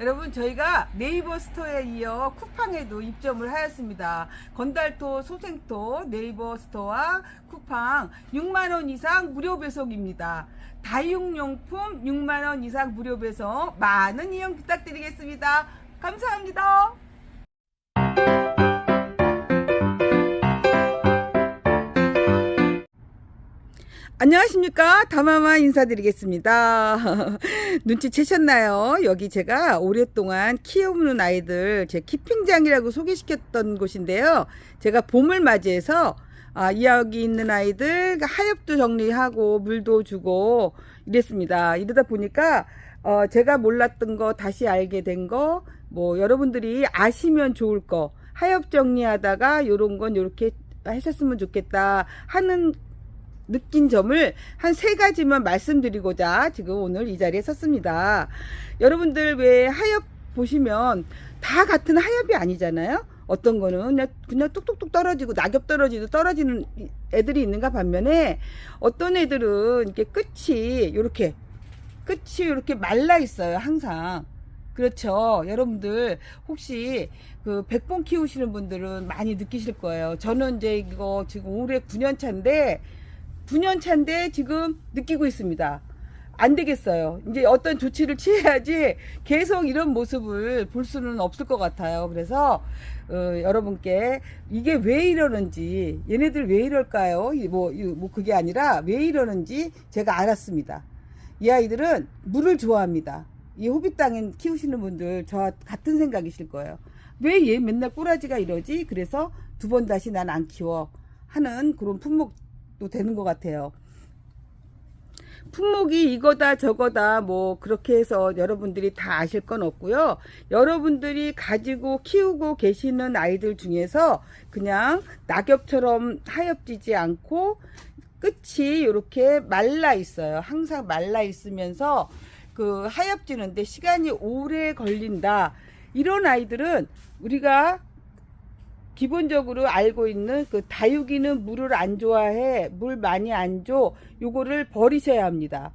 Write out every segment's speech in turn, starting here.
여러분 저희가 네이버 스토어에 이어 쿠팡에도 입점을 하였습니다. 건달토, 소생토, 네이버 스토어와 쿠팡 6만원 이상 무료 배송입니다. 다육용품 6만원 이상 무료 배송 많은 이용 부탁드리겠습니다. 감사합니다. 안녕하십니까? 다마마 인사드리겠습니다. 눈치채셨나요? 여기 제가 오랫동안 키우는 아이들 제 키핑장이라고 소개시켰던 곳인데요. 제가 봄을 맞이해서 아, 이 여기 있는 아이들 하엽도 정리하고 물도 주고 이랬습니다. 이러다 보니까 어, 제가 몰랐던 거 다시 알게 된 거 뭐 여러분들이 아시면 좋을 거 하엽 정리하다가 요런 건 요렇게 하셨으면 좋겠다 하는 느낀 점을 한 세 가지만 말씀드리고자 지금 오늘 이 자리에 섰습니다. 여러분들 왜 하엽 보시면 다 같은 하엽이 아니잖아요. 어떤 거는 그냥, 그냥 뚝뚝뚝 떨어지고 낙엽 떨어지도 떨어지는 애들이 있는가 반면에 어떤 애들은 이렇게 끝이 이렇게 끝이 이렇게 말라 있어요. 항상. 그렇죠. 여러분들 혹시 그 백봉 키우시는 분들은 많이 느끼실 거예요. 저는 이제 이거 지금 올해 9년 차인데 9년 차인데 지금 느끼고 있습니다. 안 되겠어요. 이제 어떤 조치를 취해야지 계속 이런 모습을 볼 수는 없을 것 같아요. 그래서 어, 여러분께 이게 왜 이러는지 얘네들 왜 이럴까요? 이 뭐, 이뭐 그게 아니라 왜 이러는지 제가 알았습니다. 이 아이들은 물을 좋아합니다. 이 호빗 땅에 키우시는 분들 저 같은 생각이실 거예요. 왜 얘 맨날 꼬라지가 이러지? 그래서 두 번 다시 난 안 키워 하는 그런 품목 도 되는 것 같아요. 품목이 이거다 저거다 뭐 그렇게 해서 여러분들이 다 아실 건 없고요. 여러분들이 가지고 키우고 계시는 아이들 중에서 그냥 낙엽처럼 하엽지지 않고 끝이 이렇게 말라 있어요. 항상 말라 있으면서 그 하엽지는데 시간이 오래 걸린다. 이런 아이들은 우리가 기본적으로 알고 있는 그 다육이는 물을 안 좋아해 물 많이 안 줘 요거를 버리셔야 합니다.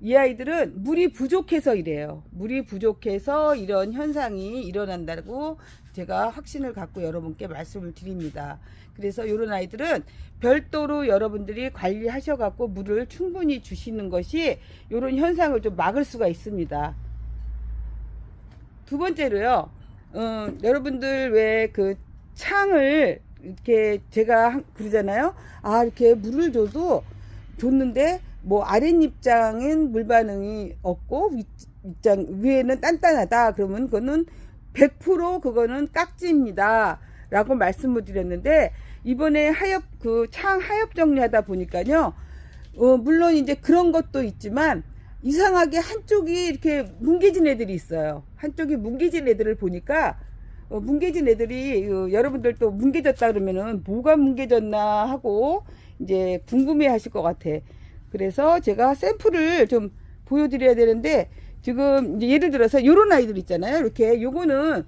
이 아이들은 물이 부족해서 이래요. 물이 부족해서 이런 현상이 일어난다고 제가 확신을 갖고 여러분께 말씀을 드립니다. 그래서 이런 아이들은 별도로 여러분들이 관리하셔 갖고 물을 충분히 주시는 것이 이런 현상을 좀 막을 수가 있습니다. 두 번째로요 어, 여러분들 왜그 창을 이렇게 제가 한- 그러잖아요. 아 이렇게 물을 줘도 줬는데 뭐 아랫입장은 물 반응이 없고 윗, 윗장 위에는 단단하다. 그러면 그거는 100% 그거는 깍지입니다. 라고 말씀을 드렸는데 이번에 하엽 그 창 하엽 정리하다 보니까요. 어, 물론 이제 그런 것도 있지만 이상하게 한쪽이 이렇게 뭉개진 애들이 있어요. 한쪽이 뭉개진 애들을 보니까 어, 뭉개진 애들이 어, 여러분들 또 뭉개졌다 그러면은 뭐가 뭉개졌나 하고 이제 궁금해 하실 것 같아. 그래서 제가 샘플을 좀 보여드려야 되는데 지금 예를 들어서 요런 아이들 있잖아요. 이렇게 요거는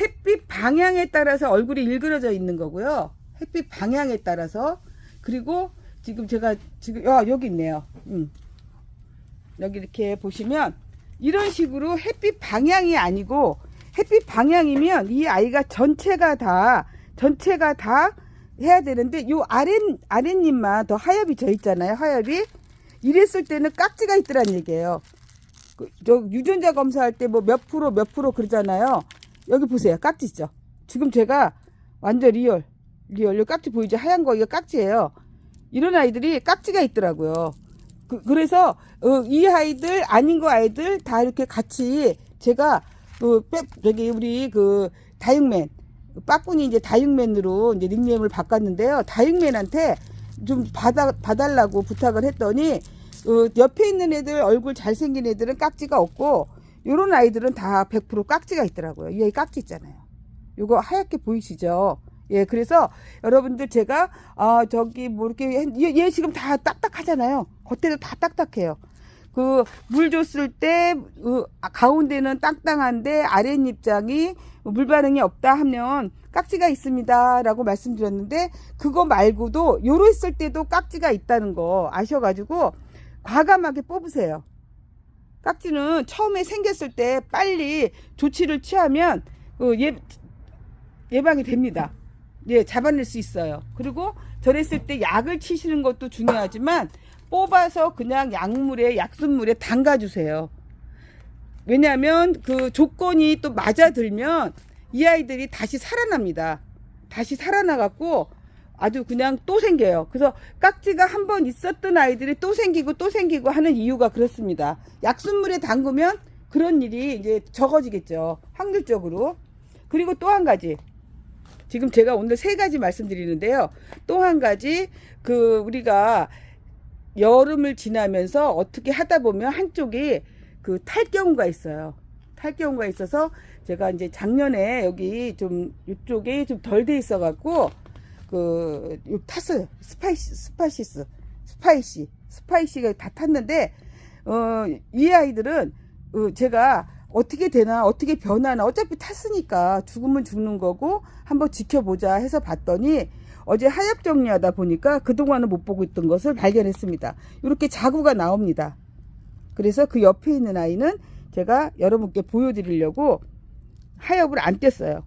햇빛 방향에 따라서 얼굴이 일그러져 있는 거고요. 햇빛 방향에 따라서 그리고 지금 제가 지금 아 여기 있네요. 음. 여기 이렇게 보시면 이런 식으로 햇빛 방향이 아니고 햇빛 방향이면 이 아이가 전체가 다 전체가 다 해야 되는데 요 아랫 아랫님만 더 하엽이 져 있잖아요. 하엽이 이랬을 때는 깍지가 있더란 얘기예요. 그, 저 유전자 검사할 때 뭐 몇 프로 몇 프로 그러잖아요. 여기 보세요. 깍지 있죠. 지금 제가 완전 리얼 리얼 요 깍지 보이죠? 하얀 거 이거 깍지예요. 이런 아이들이 깍지가 있더라고요. 그, 그래서 어, 이 아이들 아닌 거 아이들 다 이렇게 같이 제가 그 빼, 저기 우리 그 다육맨 빠꾼이 이제 다육맨으로 이제 닉네임을 바꿨는데요. 다육맨한테 좀 받아 봐달라고 부탁을 했더니 어, 옆에 있는 애들 얼굴 잘생긴 애들은 깍지가 없고 요런 아이들은 다 100% 깍지가 있더라고요. 이 아이 깍지 있잖아요. 요거 하얗게 보이시죠? 예, 그래서 여러분들 제가 아 저기 뭐 이렇게 했- 얘, 얘 지금 다 딱딱하잖아요. 겉에도 다 딱딱해요. 그 물 줬을 때 어, 아, 가운데는 땅땅한데 아랫입장이 물 반응이 없다 하면 깍지가 있습니다 라고 말씀드렸는데 그거 말고도 요로 했을 때도 깍지가 있다는 거 아셔가지고 과감하게 뽑으세요. 깍지는 처음에 생겼을 때 빨리 조치를 취하면 어, 예, 예방이 됩니다. 예, 잡아낼 수 있어요. 그리고 저랬을 때 약을 치시는 것도 중요하지만 뽑아서 그냥 약물에 약순물에 담가주세요. 왜냐하면 그 조건이 또 맞아들면 이 아이들이 다시 살아납니다. 다시 살아나갖고 아주 그냥 또 생겨요. 그래서 깍지가 한 번 있었던 아이들이 또 생기고 또 생기고 하는 이유가 그렇습니다. 약순물에 담그면 그런 일이 이제 적어지겠죠. 확률적으로. 그리고 또 한 가지. 지금 제가 오늘 세 가지 말씀드리는데요. 또 한 가지 그 우리가 여름을 지나면서 어떻게 하다 보면 한쪽이 그 탈 경우가 있어요. 탈 경우가 있어서 제가 이제 작년에 여기 좀 이쪽에 좀덜 돼 있어 갖고 그요 탔어요. 스파이시 스파시스 스파이시 스파이시가 다 탔는데 어 이 아이들은 어, 제가 어떻게 되나 어떻게 변하나 어차피 탔으니까 죽으면 죽는 거고 한번 지켜보자 해서 봤더니 어제 하엽 정리하다 보니까 그동안은 못 보고 있던 것을 발견했습니다. 이렇게 자구가 나옵니다. 그래서 그 옆에 있는 아이는 제가 여러분께 보여드리려고 하엽을 안 뗐어요.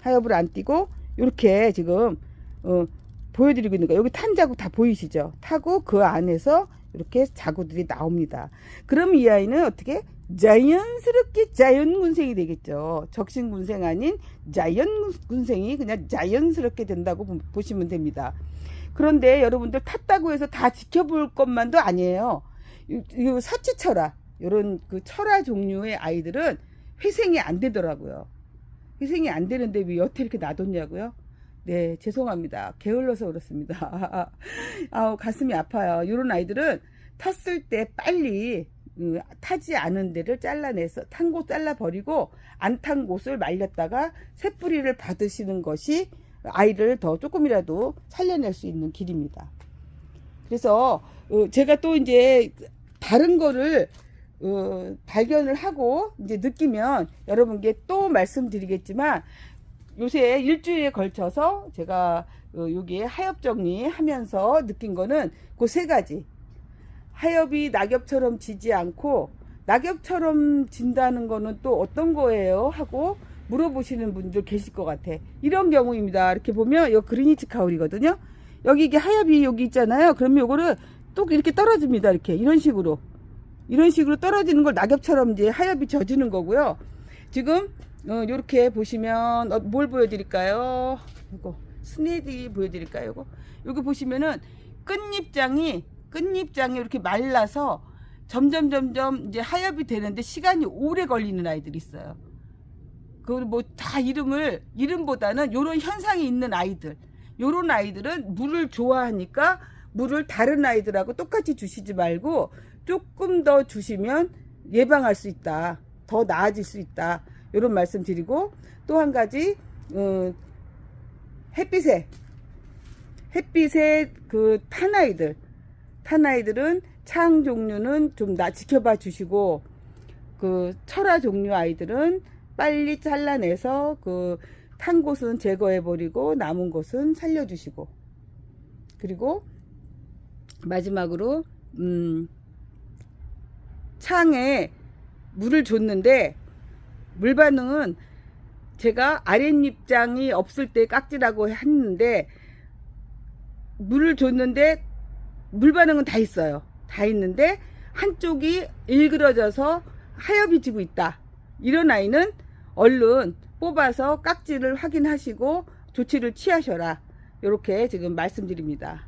하엽을 안 띄고 이렇게 지금 어, 보여드리고 있는 거예요. 여기 탄 자국 다 보이시죠? 타고 그 안에서 이렇게 자구들이 나옵니다. 그럼 이 아이는 어떻게 자연스럽게 자연군생이 되겠죠. 적신군생 아닌 자연군생이 그냥 자연스럽게 된다고 보- 보시면 됩니다. 그런데 여러분들 탔다고 해서 다 지켜볼 것만도 아니에요. 이, 이 사치 철화 이런 그 철화 종류의 아이들은 회생이 안 되더라고요. 회생이 안 되는데 왜 여태 이렇게 놔뒀냐고요? 네, 죄송합니다. 게을러서 그렇습니다. 아우, 가슴이 아파요. 이런 아이들은 탔을 때 빨리 음, 타지 않은 데를 잘라내서 탄 곳 잘라버리고 안 탄 곳을 말렸다가 새뿌리를 받으시는 것이 아이를 더 조금이라도 살려낼 수 있는 길입니다. 그래서 어, 제가 또 이제 다른 거를 어, 발견을 하고 이제 느끼면 여러분께 또 말씀드리겠지만 요새 일주일에 걸쳐서 제가 어, 여기에 하엽 정리하면서 느낀 거는 그 세 가지. 하엽이 낙엽처럼 지지 않고 낙엽처럼 진다는 거는 또 어떤 거예요? 하고 물어보시는 분들 계실 것 같아. 이런 경우입니다. 이렇게 보면 이 그리니치 카울이거든요. 여기 이게 하엽이 여기 있잖아요. 그러면 요거를 또 이렇게 떨어집니다. 이렇게 이런 식으로 이런 식으로 떨어지는 걸 낙엽처럼 이제 하엽이 젖는 거고요. 지금 어, 이렇게 보시면 어, 뭘 보여드릴까요? 이거 스네디 보여드릴까요? 이거 여기 보시면은 끝잎장이 끝잎장이 이렇게 말라서 점점 점점 이제 하엽이 되는데 시간이 오래 걸리는 아이들이 있어요. 그걸 뭐 다 이름을 이름보다는 요런 현상이 있는 아이들. 요런 아이들은 물을 좋아하니까 물을 다른 아이들하고 똑같이 주시지 말고 조금 더 주시면 예방할 수 있다. 더 나아질 수 있다. 요런 말씀 드리고 또 한 가지 어, 햇빛에 햇빛에 그 탄 아이들 탄 아이들은 창 종류는 좀 나 지켜봐 주시고 그 철화 종류 아이들은 빨리 잘라내서 그 탄 곳은 제거해 버리고 남은 곳은 살려 주시고. 그리고 마지막으로 음 창에 물을 줬는데 물 반응은 제가 아랫잎장이 없을 때 깍지라고 했는데 물을 줬는데 물 반응은 다 있어요. 다 있는데 한쪽이 일그러져서 하엽이 지고 있다. 이런 아이는 얼른 뽑아서 깍지를 확인하시고 조치를 취하셔라. 이렇게 지금 말씀드립니다.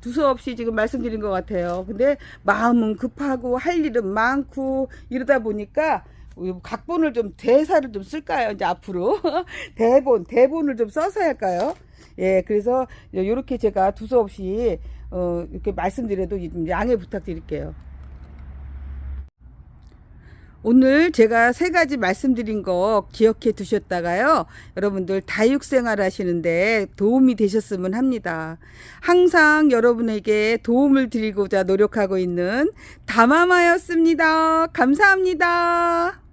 두서없이 지금 말씀드린 것 같아요. 근데 마음은 급하고 할 일은 많고 이러다 보니까 각본을 좀 대사를 좀 쓸까요? 이제 앞으로 대본 대본을 좀 써서 할까요? 예, 그래서 이렇게 제가 두서없이 어, 이렇게 말씀드려도 좀 양해 부탁드릴게요. 오늘 제가 세 가지 말씀드린 거 기억해 두셨다가요. 여러분들 다육생활 하시는데 도움이 되셨으면 합니다. 항상 여러분에게 도움을 드리고자 노력하고 있는 다마마였습니다. 감사합니다.